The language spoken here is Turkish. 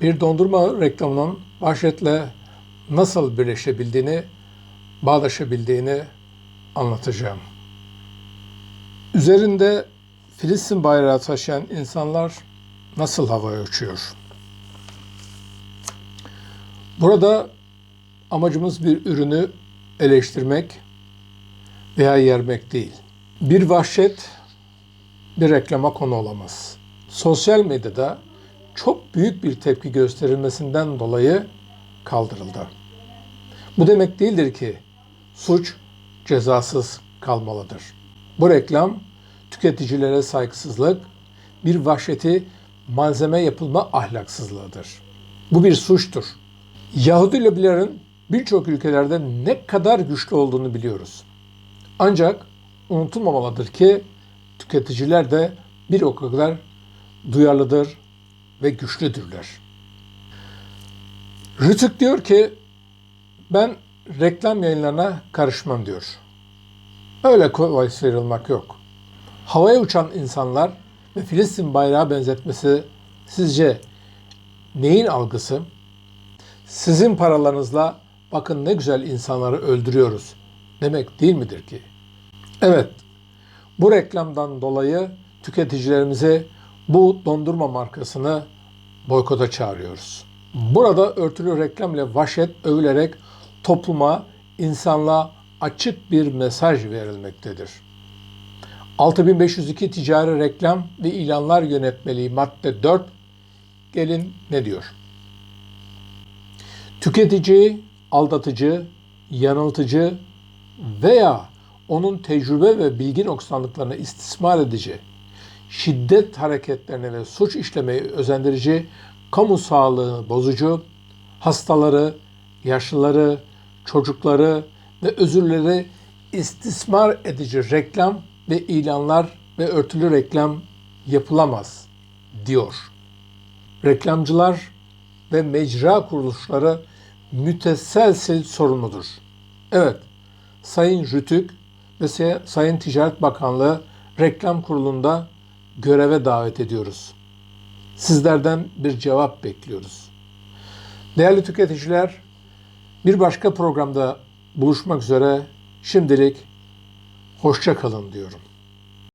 bir dondurma reklamının vahşetle nasıl birleşebildiğini, bağdaşabildiğini anlatacağım. Üzerinde Filistin bayrağı taşıyan insanlar nasıl havaya uçuyor? Burada amacımız bir ürünü eleştirmek veya yermek değil. Bir vahşet bir reklama konu olamaz. Sosyal medyada çok büyük bir tepki gösterilmesinden dolayı kaldırıldı. Bu demek değildir ki suç cezasız kalmalıdır. Bu reklam tüketicilere saygısızlık, bir vahşeti malzeme yapılma ahlaksızlığıdır. Bu bir suçtur. Yahudi lobilerin birçok ülkelerde ne kadar güçlü olduğunu biliyoruz. Ancak unutulmamalıdır ki tüketiciler de bir o kadar duyarlıdır ve güçlüdürler. Rütük diyor ki ben reklam yayınlarına karışmam diyor. Öyle kolay sıyrılmak yok. Havaya uçan insanlar ve Filistin bayrağı benzetmesi sizce neyin algısı? Sizin paralarınızla bakın ne güzel insanları öldürüyoruz demek değil midir ki? Evet, bu reklamdan dolayı tüketicilerimizi bu dondurma markasını boykota çağırıyoruz. Burada örtülü reklam ile vahşet övülerek topluma, insanlığa açık bir mesaj verilmektedir. 6502 Ticari Reklam ve İlanlar Yönetmeliği madde 4 gelin ne diyor? Tüketiciyi aldatıcı, yanıltıcı veya onun tecrübe ve bilgi noksanlıklarını istismar edici, şiddet hareketlerine ve suç işlemeyi özendirici, kamu sağlığı bozucu, hastaları, yaşlıları, çocukları ve özürleri istismar edici reklam ve ilanlar ve örtülü reklam yapılamaz diyor. Reklamcılar ve mecra kuruluşları müteselsil sorumludur. Evet, Sayın Rütük ve Sayın Ticaret Bakanlığı Reklam Kurulu'nda göreve davet ediyoruz. Sizlerden bir cevap bekliyoruz. Değerli tüketiciler, bir başka programda buluşmak üzere şimdilik hoşça kalın diyorum.